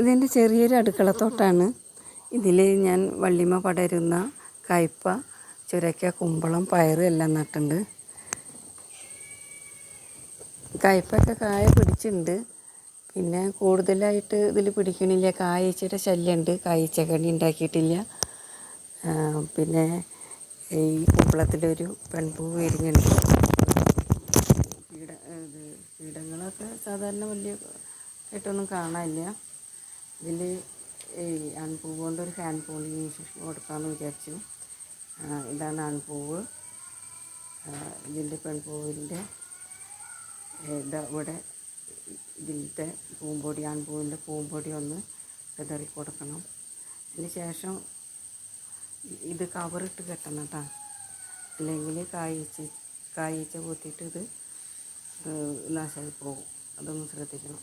ഇതെന്റെ ചെറിയൊരു അടുക്കളത്തോട്ടാണ്. ഇതിൽ ഞാൻ വള്ളിമ പടരുന്ന കയ്പ ചുരക്ക കുമ്പളം പയറ് എല്ലാം നട്ടുണ്ട് കയ്പൊക്കെ കായ പിടിച്ചിട്ടുണ്ട്. പിന്നെ കൂടുതലായിട്ട് ഇതിൽ പിടിക്കണില്ല. കായച്ചയുടെ ശല്യമുണ്ട് കായച്ചക്കണി ഉണ്ടാക്കിയിട്ടില്ല. പിന്നെ ഈ കുമ്പളത്തിലൊരു പെൺപൂ വിരിഞ്ഞുണ്ട്. കീട ഇത് കീടങ്ങളൊക്കെ സാധാരണ വലിയ ആയിട്ടൊന്നും കാണാനില്ല. ഇതിൽ ഈ കൊണ്ട് ഒരു ഹാൻഡ് പോളിനേഷൻ കൊടുക്കാമെന്ന് വിചാരിച്ചു. ഇതാണ് ആൺപൂവ് ആ, ഇതിന്റെ പെൺപൂവിന്റെ ഇതാ ഇവിടെ ഇതിലത്തെ പൂമ്പൊടി ആൺപൂവിന്റെ പൂമ്പൊടി ഒന്ന് വിതറി കൊടുക്കണം. അതിന് ശേഷം ഇത് കവറിട്ട് കെട്ടണം കേട്ടോ അല്ലെങ്കിൽ കായ്ച്ച കായ്ച്ച കൂത്തിയിട്ട് ഇത് നാശമായി പോകും അതൊന്ന് ശ്രദ്ധിക്കണം.